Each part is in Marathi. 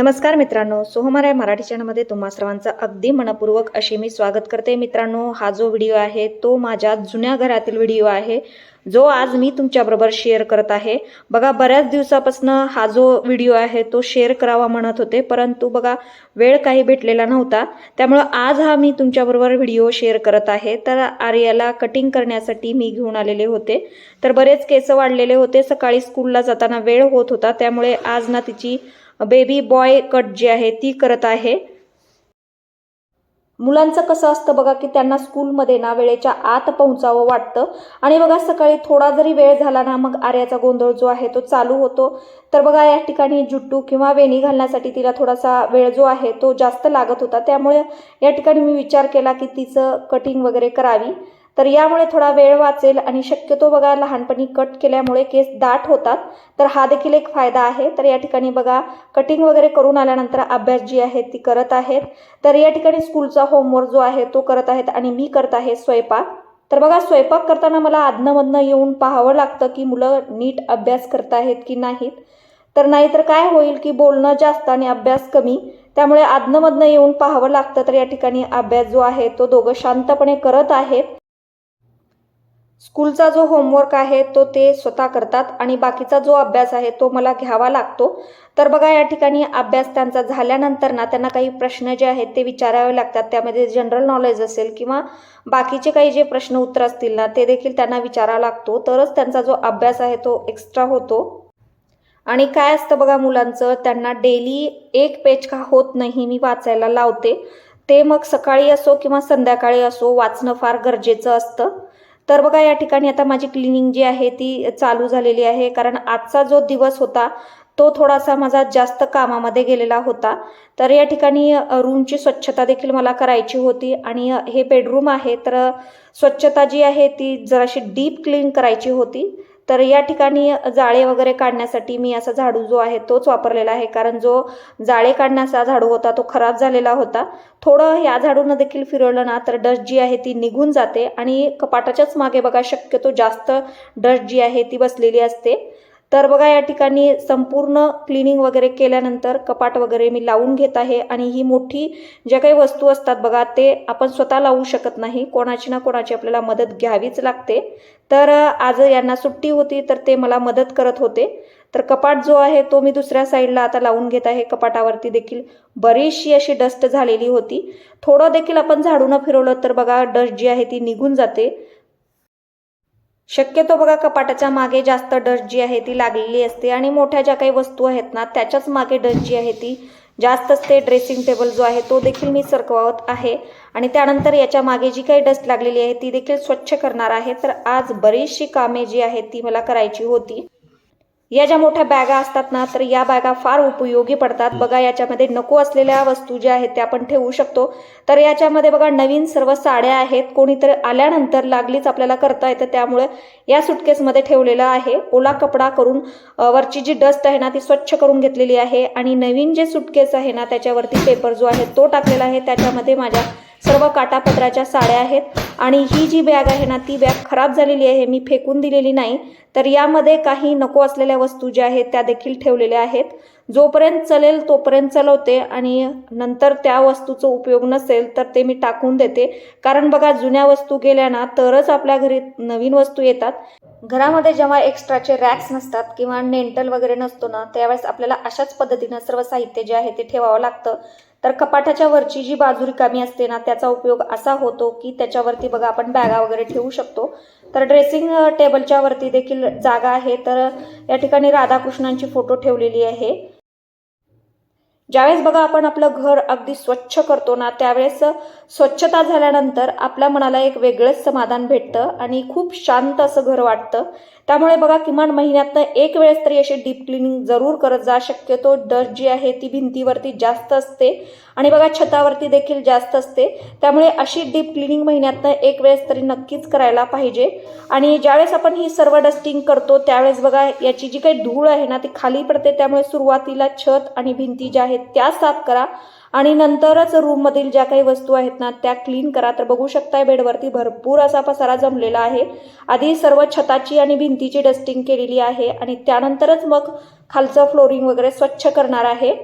नमस्कार मित्रांनो सोहमराय मराठी चॅनलमध्ये तुम्हा सर्वांचं अगदी मनपूर्वक असे मी स्वागत करते. मित्रांनो हा जो व्हिडिओ आहे तो माझ्या जुन्या घरातील व्हिडिओ आहे जो आज मी तुमच्याबरोबर शेअर करत आहे. बघा बऱ्याच दिवसापासून हा जो व्हिडिओ आहे तो शेअर करावा म्हणत होते परंतु बघा वेळ काही भेटलेला नव्हता. त्यामुळं आज हा मी तुमच्याबरोबर व्हिडिओ शेअर करत आहे. तर आर्याला कटिंग करण्यासाठी मी घेऊन आलेले होते. तर बरेच केस वाढलेले होते. सकाळी स्कूलला जाताना वेळ होत होता. त्यामुळे आज ना तिची बेबी बॉय कट जी आहे ती करत आहे. मुलांचं कसं असतं बघा की त्यांना स्कूलमध्ये ना वेळेच्या आत पोहोचावं वाटतं. आणि बघा सकाळी थोडा जरी वेळ झाला ना मग आर्याचा गोंधळ जो आहे तो चालू होतो. तर बघा या ठिकाणी जुट्टू किंवा वेणी घालण्यासाठी तिला थोडासा वेळ जो आहे तो जास्त लागत होता. त्यामुळे या ठिकाणी मी विचार केला की तिचं कटिंग वगैरे करावी. तर यामुळे थोडा वेळ वाचेल आणि शक्यतो बघा लहानपणी कट केल्यामुळे केस दाट होतात. तर हा देखील एक फायदा आहे. तर या ठिकाणी बघा कटिंग वगैरे करून आल्यानंतर अभ्यास जी आहे ती करत आहेत. तर या ठिकाणी स्कूलचा होमवर्क जो आहे तो करत आहेत आणि मी करत आहे स्वयंपाक. तर बघा स्वयंपाक करताना मला आदनमधनं येऊन पाहावं लागतं की मुलं नीट अभ्यास करत आहेत की नाहीत. तर नाहीतर काय होईल की बोलणं जास्त आणि अभ्यास कमी. त्यामुळे आदनमधनं येऊन पाहावं लागतं. तर या ठिकाणी अभ्यास जो आहे तो दोघं शांतपणे करत आहेत. स्कूलचा जो होमवर्क आहे तो ते स्वतः करतात आणि बाकीचा जो अभ्यास आहे तो मला घ्यावा लागतो. तर बघा या ठिकाणी अभ्यास त्यांचा झाल्यानंतर ना त्यांना काही प्रश्न जे आहेत ते विचारावे लागतात. त्यामध्ये जनरल नॉलेज असेल किंवा बाकीचे काही जे प्रश्न उत्तर असतील ना ते देखील त्यांना विचारावा लागतो. तरच त्यांचा जो अभ्यास आहे तो एक्स्ट्रा होतो. आणि काय असतं बघा मुलांचं त्यांना डेली एक पेज का होत नाही मी वाचायला लावते. ते मग सकाळी असो किंवा संध्याकाळी असो वाचणं फार गरजेचं असतं. तर बघा या ठिकाणी आता माझी क्लिनिंग जी आहे ती चालू झालेली आहे. कारण आजचा जो दिवस होता तो थोडासा माझा जास्त कामामध्ये गेलेला होता. तर या ठिकाणी रूमची स्वच्छता देखील मला करायची होती. आणि हे बेडरूम आहे तर स्वच्छता जी आहे ती जराशी डीप क्लीन करायची होती. तर या ठिकाणी जाळे वगैरे काढण्यासाठी मी असा झाडू जो आहे तोच वापरलेला आहे. कारण जो जाळे काढण्याचा झाडू होता तो खराब झालेला होता. थोडं ह्या झाडूनं देखील फिरवलं ना तर डस्ट जी आहे ती निघून जाते आणि कपाटाच्याच मागे बघा शक्यतो जास्त डस्ट जी आहे ती बसलेली असते. तर बघा या ठिकाणी संपूर्ण क्लिनिंग वगैरे केल्यानंतर कपाट वगैरे मी लावून घेत आहे आणि ही मोठी ज्या काही वस्तू असतात बघा ते आपण स्वतः लावू शकत नाही. कोणाची ना कोणाची आपल्याला मदत घ्यावीच लागते. तर आज यांना सुट्टी होती तर ते मला मदत करत होते. तर कपाट जो आहे तो मी दुसऱ्या साईडला आता लावून घेत आहे. कपाटावरती देखील बरीचशी अशी डस्ट झालेली होती. थोडं देखील आपण झाडून फिरवलं तर बघा डस्ट जी आहे ती निघून जाते. शक्यतो बघा कपाटाच्या मागे जास्त डस्ट जी आहे ती लागलेली असते आणि मोठ्या ज्या काही वस्तू आहेत ना त्याच्याच मागे डस्ट जी आहे ती जास्तच ते ड्रेसिंग टेबल जो आहे तो देखील मी सरकवत आहे. आणि त्यानंतर याच्या मागे जी काही डस्ट लागलेली आहे ती देखील स्वच्छ करणार आहे. तर आज बरीचशी कामे जी आहेत ती मला करायची होती. या ज्या मोठ्या बॅगा असतात ना तर या बॅगा फार उपयोगी पडतात. बघा याच्यामध्ये नको असलेल्या वस्तू ज्या आहेत त्या आपण ठेवू शकतो. तर याच्यामध्ये बघा नवीन सर्व साड्या आहेत. कोणीतरी आल्यानंतर लागलीच आपल्याला करता येतं. त्यामुळे या सुटकेसमध्ये ठेवलेलं आहे. ओला कपडा करून वरची जी डस्ट आहे ना ती स्वच्छ करून घेतलेली आहे. आणि नवीन जे सुटकेस आहे ना त्याच्यावरती पेपर जो आहे तो टाकलेला आहे. त्याच्यामध्ये माझ्या सर्व काटापत्राच्या साड्या आहेत. आणि ही जी बॅग आहे ना ती बॅग खराब झालेली आहे. मी फेकून दिलेली नाही. तर यामध्ये काही नको असलेल्या वस्तू ज्या आहेत त्या देखील ठेवलेल्या आहेत. जोपर्यंत चलेल तोपर्यंत चलवते आणि नंतर त्या वस्तूचा उपयोग नसेल तर ते मी टाकून देते. कारण बघा जुन्या वस्तू गेल्या ना तरच आपल्या घरी नवीन वस्तू येतात. घरामध्ये जेव्हा एक्स्ट्राचे रॅक्स नसतात किंवा नेंटल वगैरे नसतो ना त्यावेळेस आपल्याला अशाच पद्धतीनं सर्व साहित्य जे आहे ते ठेवावं लागतं. तर कपाटाच्या वरची जी बाजू रिकामी असते ना त्याचा उपयोग असा होतो की त्याच्यावरती बघा आपण बॅगा वगैरे ठेवू शकतो. तर ड्रेसिंग टेबलच्या वरती देखील जागा आहे. तर या ठिकाणी राधाकृष्णांची फोटो ठेवलेली आहे. ज्यावेळेस बघा आपण आपलं घर अगदी स्वच्छ करतो ना त्यावेळेस स्वच्छता झाल्यानंतर आपल्या मनाला एक वेगळंच समाधान भेटतं आणि खूप शांत असं घर वाटतं. त्यामुळे बघा किमान महिन्यातनं एक वेळेस तरी अशी डीप क्लिनिंग जरूर करत जा. शक्यतो डस्ट जी आहे ती भिंतीवरती जास्त असते. आणि बघा छतावरती देखील जास्त असते. त्यामुळे अशी डीप क्लिनिंग महिन्यातनं एक वेळेस तरी नक्कीच करायला पाहिजे. आणि ज्यावेळेस आपण ही सर्व डस्टिंग करतो त्यावेळेस बघा याची जी काही धूळ आहे ना ती खाली पडते. त्यामुळे सुरुवातीला छत आणि भिंती ज्या आहेत त्या साफ करा. आणि नंतरच रूममधील ज्या काही वस्तू आहेत ना त्या क्लीन करा. तर बघू शकताय बेडवरती भरपूर असा पसारा जमलेला आहे. आधी सर्व छताची आणि भिंतीची डस्टिंग केलेली आहे. आणि त्यानंतरच मग खालचं फ्लोरिंग वगैरे स्वच्छ करणार आहे.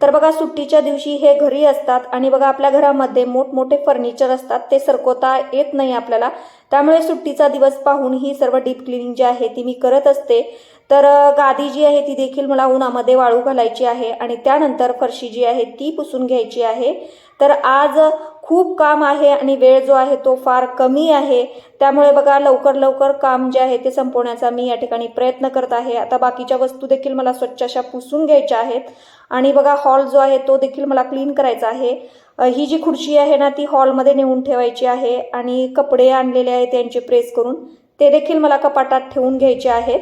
तर बघा सुट्टीच्या दिवशी हे घरी असतात आणि बघा आपल्या घरामध्ये मोठमोठे फर्निचर असतात ते सरकवता येत नाही आपल्याला. त्यामुळे सुट्टीचा दिवस पाहून ही सर्व डीप क्लिनिंग जी आहे ती मी करत असते. तर गादी जी आहे ती देखील मला उन्हामध्ये वाळू घालायची आहे आणि त्यानंतर फरशी जी आहे ती पुसून घ्यायची आहे. तर आज खूप काम आहे आणि वेळ जो आहे तो फार कमी आहे. त्यामुळे बघा लवकर लवकर काम जे आहे ते संपवण्याचा मी या ठिकाणी प्रयत्न करत आहे. आता बाकीच्या वस्तू देखील मला स्वच्छ अशा पुसून घ्यायच्या आहेत. आणि बघा हॉल जो आहे तो देखील मला क्लीन करायचा आहे. ही जी खुर्ची आहे ना ती हॉलमध्ये नेऊन ठेवायची आहे आणि कपडे आणलेले आहेत त्यांचे प्रेस करून. ते देखील मला कपाटात ठेवून घ्यायचे आहेत.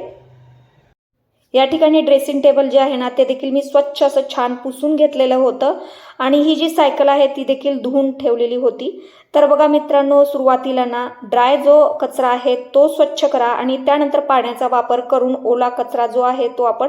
या ठिकाणी ड्रेसिंग टेबल जे आहे ना ते देखील मी स्वच्छ असं छान पुसून घेतलेलं होतं. आणि ही जी सायकल आहे ती देखील धुवून ठेवलेली होती. तर बघा मित्रांनो सुरुवातीला ना ड्राय जो कचरा आहे तो स्वच्छ करा. आणि त्यानंतर पाण्याचा वापर करून ओला कचरा जो आहे तो आपण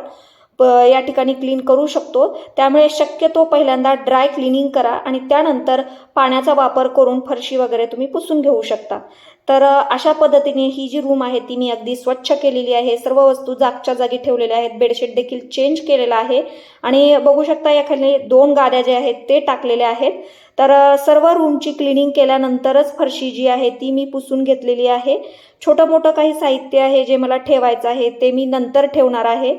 प या ठिकाणी क्लीन करू शकतो. त्यामुळे शक्यतो पहिल्यांदा ड्राय क्लिनिंग करा आणि त्यानंतर पाण्याचा वापर करून फरशी वगैरे तुम्ही पुसून घेऊ शकता. तर अशा पद्धतीने ही जी रूम आहे ती मी अगदी स्वच्छ केलेली आहे. सर्व वस्तू जागच्या जागी ठेवलेल्या आहेत. बेडशीट देखील चेंज केलेला आहे. आणि बघू शकता याखाली दोन गाद्या ज्या आहेत ते टाकलेल्या आहेत. तर सर्व रूमची क्लिनिंग केल्यानंतरच फरशी जी आहे ती मी पुसून घेतलेली आहे. छोटं मोठं काही साहित्य आहे जे मला ठेवायचं आहे ते मी नंतर ठेवणार आहे.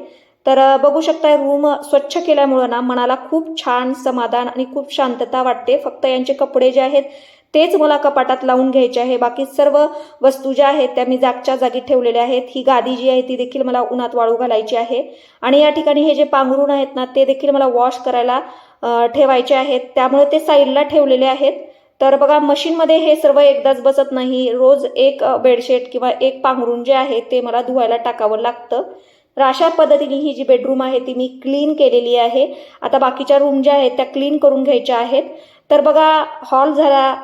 तर बघू शकता रूम स्वच्छ केल्यामुळं ना मनाला खूप छान समाधान आणि खूप शांतता वाटते. फक्त यांचे कपडे जे आहेत तेच मला कपाटात लावून घ्यायचे आहे. बाकी सर्व वस्तू ज्या आहेत त्या मी जागच्या जागी ठेवलेल्या आहेत. ही गादी जी आहे ती देखील मला उन्हात वाळू घालायची आहे. आणि या ठिकाणी हे जे पांघरुण आहेत ना ते देखील मला वॉश करायला ठेवायचे आहेत. त्यामुळे ते साईडला ठेवलेले आहेत. तर बघा मशीनमध्ये हे सर्व एकदाच बसत नाही. रोज एक बेडशीट किंवा एक पांघरुण जे आहे ते मला धुवायला टाकावं लागतं. तर अशा पद्धतीने ही जी बेडरूम आहे ती मी क्लीन केलेली आहे. आता बाकीच्या रूम ज्या आहेत त्या क्लीन करून घ्यायच्या आहेत. तर बघा हॉल झाला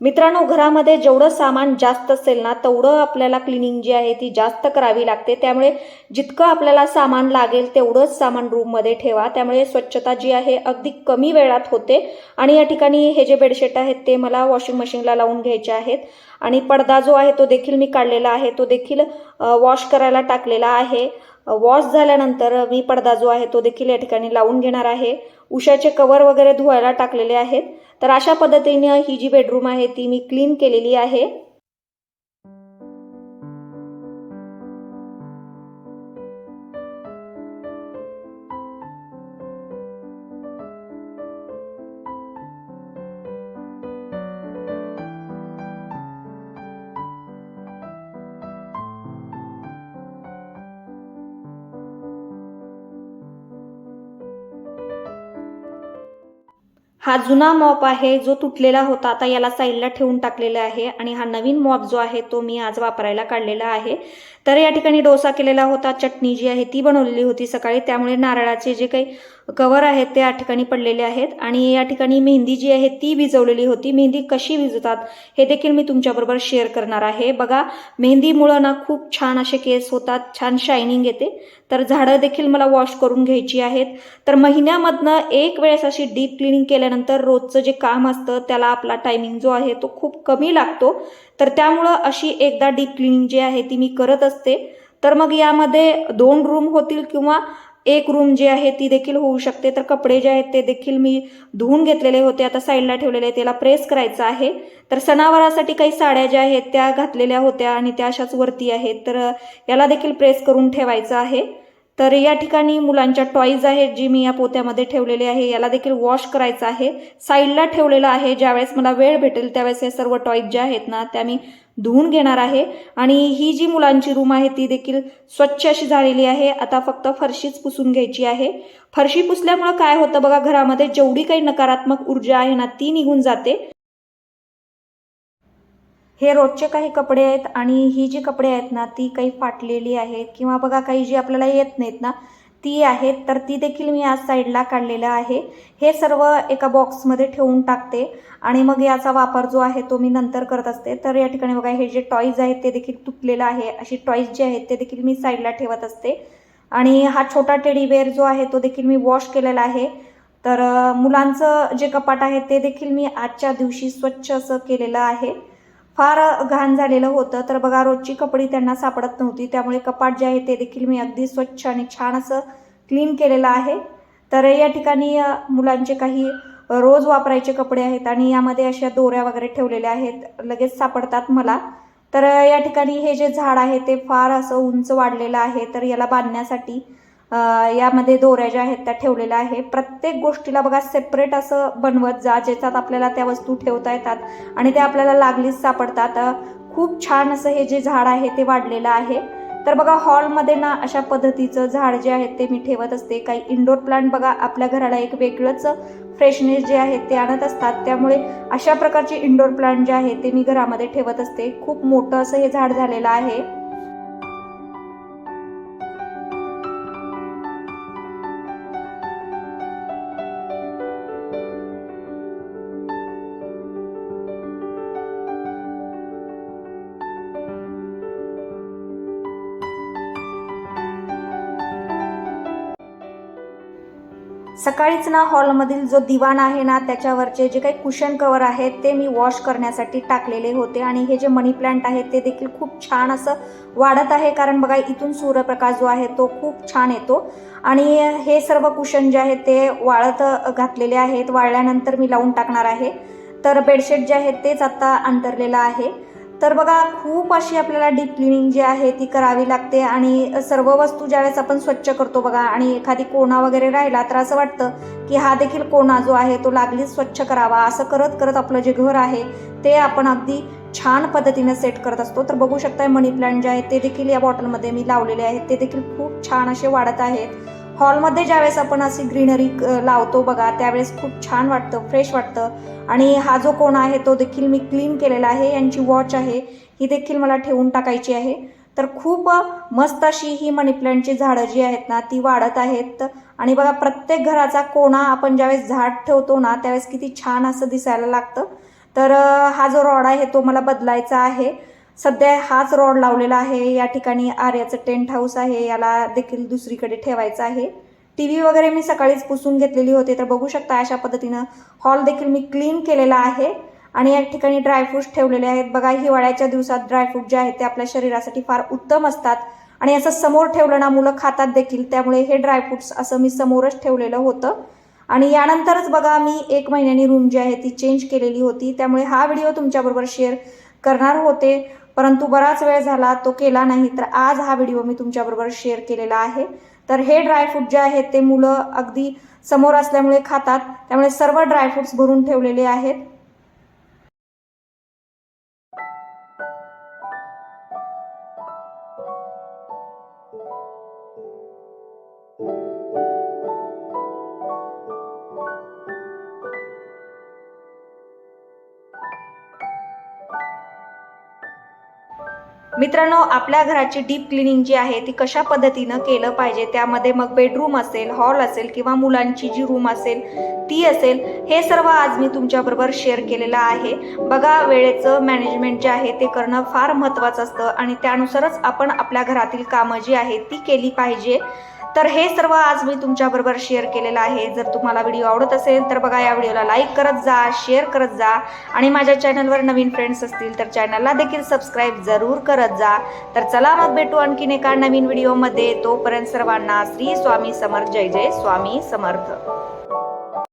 मित्रांनो घरामध्ये जेवढं सामान जास्त असेल ना तेवढं आपल्याला क्लिनिंग जी आहे ती जास्त करावी लागते. त्यामुळे जितकं आपल्याला सामान लागेल तेवढंच सामान रूममध्ये ठेवा. त्यामुळे स्वच्छता जी आहे अगदी कमी वेळात होते. आणि या ठिकाणी हे जे बेडशीट आहेत ते मला वॉशिंग मशीनला लावून घ्यायचे आहेत. आणि पडदा जो आहे तो देखील मी काढलेला आहे. तो देखील वॉश करायला टाकलेला आहे. वॉश झाल्यानंतर मी पडदा जो आहे तो देखील या ठिकाणी लावून घेणार आहे. उशाचे कवर वगैरे धुवायला टाकलेले आहेत. तर अशा पद्धतीने ही जी बेडरूम आहे ती मी क्लीन केलेली आहे. हा जुना मॉप आहे जो तुटलेला होता आता याला साईडला ठेवून टाकलेला आहे आणि हा नवीन मॉप जो आहे तो मी आज वापरायला काढलेला आहे. तर या ठिकाणी डोसा केलेला होता चटणी जी आहे ती बनवलेली होती सकाळी. त्यामुळे नारळाचे जे काही कवर आहेत ते या ठिकाणी पडलेले आहेत. आणि या ठिकाणी मेहंदी जी आहे ती भिजवलेली होती. मेहंदी कशी भिजवतात हे देखील मी तुमच्याबरोबर शेअर करणार आहे. बघा मेहंदीमुळं ना खूप छान असे केस होतात छान शायनिंग येते. तर झाडं देखील मला वॉश करून घ्यायची आहेत. तर महिन्यामधनं एक वेळेस अशी डीप क्लिनिंग केल्यानंतर रोजचं जे काम असतं त्याला आपला टायमिंग जो आहे तो खूप कमी लागतो. तर त्यामुळं अशी एकदा डीप क्लिनिंग जी आहे ती मी करत असते. तर मग यामध्ये दोन रूम होतील किंवा एक रूम जी आहे ती देखील होऊ शकते. तर कपडे जे आहेत ते देखील मी धुवून घेतलेले होते. आता साईडला ठेवलेले त्याला प्रेस करायचं आहे. तर सणावारासाठी काही साड्या ज्या आहेत त्या घातलेल्या होत्या आणि त्या अशाच वरती आहेत. तर याला देखील प्रेस करून ठेवायचं आहे. तर या ठिकाणी मुलांच्या टॉईज आहेत जी मी या पोत्यामध्ये ठेवलेले आहे. याला देखील वॉश करायचं आहे. साईडला ठेवलेलं आहे. ज्यावेळेस मला वेळ भेटेल त्यावेळेस हे सर्व टॉईज ज्या आहेत ना त्या मी धुवून घेणार आहे. आणि ही जी मुलांची रूम आहे ती देखील स्वच्छ अशी झालेली आहे. आता फक्त फरशीच पुसून घ्यायची आहे. फरशी पुसल्यामुळं काय होतं बघा घरामध्ये जेवढी काही नकारात्मक ऊर्जा आहे ना ती निघून जाते. हे रोजचे काही कपडे आहेत आणि ही जी कपडे आहेत ना ती काही फाटलेली आहेत किंवा बघा काही जी आपल्याला येत नाहीत ना ती आहेत तर ती देखील मी आज साईडला काढलेलं आहे. हे सर्व एका बॉक्समध्ये ठेवून टाकते आणि मग याचा वापर जो आहे तो मी नंतर करत असते. तर या ठिकाणी बघा हे जे टॉईज आहेत ते देखील तुटलेलं आहे. अशी टॉईज जे आहेत ते देखील मी साईडला ठेवत असते. आणि हा छोटा टेडीवेअर जो आहे तो देखील मी वॉश केलेला आहे. तर मुलांचं जे कपाट आहे ते देखील मी आजच्या दिवशी स्वच्छ असं केलेलं आहे. फार घाण झालेलं होतं. तर बघा रोजची कपडी त्यांना सापडत नव्हती. त्यामुळे कपाट जे आहे ते देखील मी अगदी स्वच्छ आणि छान असं क्लीन केलेलं आहे. तर या ठिकाणी मुलांचे काही रोज वापरायचे कपडे आहेत आणि यामध्ये अशा दोऱ्या वगैरे ठेवलेल्या आहेत. लगेच सापडतात मला. तर या ठिकाणी हे जे झाड आहे ते फार असं उंच वाढलेलं आहे. तर याला बांधण्यासाठी यामध्ये दोऱ्या ज्या आहेत त्या ठेवलेल्या आहे. प्रत्येक गोष्टीला बघा सेपरेट असं बनवत जा ज्याच्यात आपल्याला त्या वस्तू ठेवता येतात आणि ते आपल्याला लागलीच सापडतात. खूप छान असं हे जे झाड आहे ते वाढलेलं आहे. तर बघा हॉलमध्ये ना अशा पद्धतीचं झाड जे आहे ते मी ठेवत असते. काही इंडोर प्लांट बघा आपल्या घराला एक वेगळंच फ्रेशनेस जे आहे ते आणत असतात. त्यामुळे अशा प्रकारचे इंडोर प्लांट जे आहे ते मी घरामध्ये ठेवत असते. खूप मोठं असं हे झाड झालेलं आहे. सकाळीच ना हॉलमधील जो दिवाण आहे ना त्याच्यावरचे जे काही कुशन कवर आहेत ते मी वॉश करण्यासाठी टाकलेले होते. आणि हे जे मनी प्लांट आहे ते देखील खूप छान असं वाढत आहे. कारण बघा इथून सूर्यप्रकाश जो आहे तो खूप छान येतो. आणि हे सर्व कुशन जे आहेत ते वाळत घातलेले आहेत. वाळल्यानंतर मी लावून टाकणार आहे. तर बेडशीट जे आहे तेच आता अंतरलेलं आहे. तर बघा खूप अशी आपल्याला डीप क्लिनिंग जी आहे ती करावी लागते आणि सर्व वस्तू ज्यावेळेस आपण स्वच्छ करतो बघा आणि एखादी कोणा वगैरे राहिला तर असं वाटतं की हा देखील कोणा जो आहे तो लागलीच स्वच्छ करावा. असं करत करत आपलं जे घर आहे ते आपण अगदी छान पद्धतीने सेट करत असतो. तर बघू शकताय मनी प्लांट जे आहेत ते देखील या बॉटलमध्ये मी लावलेले आहेत. ते देखील खूप छान असे वाढत आहेत. हॉलमध्ये ज्यावेळेस आपण अशी ग्रीनरी लावतो बघा त्यावेळेस खूप छान वाटतं फ्रेश वाटतं. आणि हा जो कोण आहे तो देखील मी क्लीन केलेला आहे. यांची वॉच आहे ही देखील मला ठेवून टाकायची आहे. तर खूप मस्त अशी ही मनीप्लॅंटची झाडं जी आहेत ना ती वाढत आहेत. आणि बघा प्रत्येक घराचा कोणा आपण ज्यावेळेस झाड ठेवतो ना त्यावेळेस किती छान असं दिसायला लागतं. तर हा जो रॉड आहे तो मला बदलायचा आहे. सध्या हाच रॉड लावलेला आहे. या ठिकाणी आर्याचं टेंट हाऊस आहे. याला देखील दुसरीकडे ठेवायचं आहे. टी व्ही वगैरे मी सकाळीच पुसून घेतलेली होती. तर बघू शकता अशा पद्धतीनं हॉल देखील मी क्लीन केलेला आहे. आणि या ठिकाणी ड्रायफ्रूट्स ठेवलेले आहेत. बघा हिवाळ्याच्या दिवसात ड्रायफ्रूट जे आहेत ते आपल्या शरीरासाठी फार उत्तम असतात. आणि असं समोर ठेवलं ना मुलं खातात देखील. त्यामुळे हे ड्रायफ्रूट्स असं मी समोरच ठेवलेलं होतं. आणि यानंतरच बघा मी एक महिन्यानी रूम जी आहे ती चेंज केलेली होती. त्यामुळे हा व्हिडिओ तुमच्याबरोबर शेअर करणार होते. परंतु बराच वेळ झाला तो केला नाही. तर आज हा व्हिडिओ मी तुमच्याबरोबर शेअर केलेला आहे. तर हे ड्रायफ्रूट जे आहेत ते मुलं अगदी समोर असल्यामुळे खातात. त्यामुळे सर्व ड्रायफ्रुट्स भरून ठेवलेले आहेत. मित्रांनो आपल्या घराची डीप क्लिनिंग जी आहे ती कशा पद्धतीनं केलं पाहिजे? त्यामध्ये मग बेडरूम असेल हॉल असेल किंवा मुलांची जी रूम असेल ती असेल हे सर्व आज मी तुमच्याबरोबर शेअर केलेलं आहे. बघा वेळेचं मॅनेजमेंट जे आहे ते करणं फार महत्त्वाचं असतं आणि त्यानुसारच आपण आपल्या घरातील कामं जी आहेत ती केली पाहिजे. तर हे सर्व आज मी तुमच्याबरोबर शेअर केलेलं आहे. जर तुम्हाला व्हिडिओ आवडत असेल तर बघा या व्हिडिओला लाईक करत जा शेअर करत जा. आणि माझ्या चॅनलवर नवीन फ्रेंड्स असतील तर चॅनलला देखील सबस्क्राईब जरूर करत जा. तर चला मग भेटू आणखीन एका नवीन व्हिडिओमध्ये तोपर्यंत सर्वांना श्री स्वामी समर्थ. जय जय स्वामी समर्थ.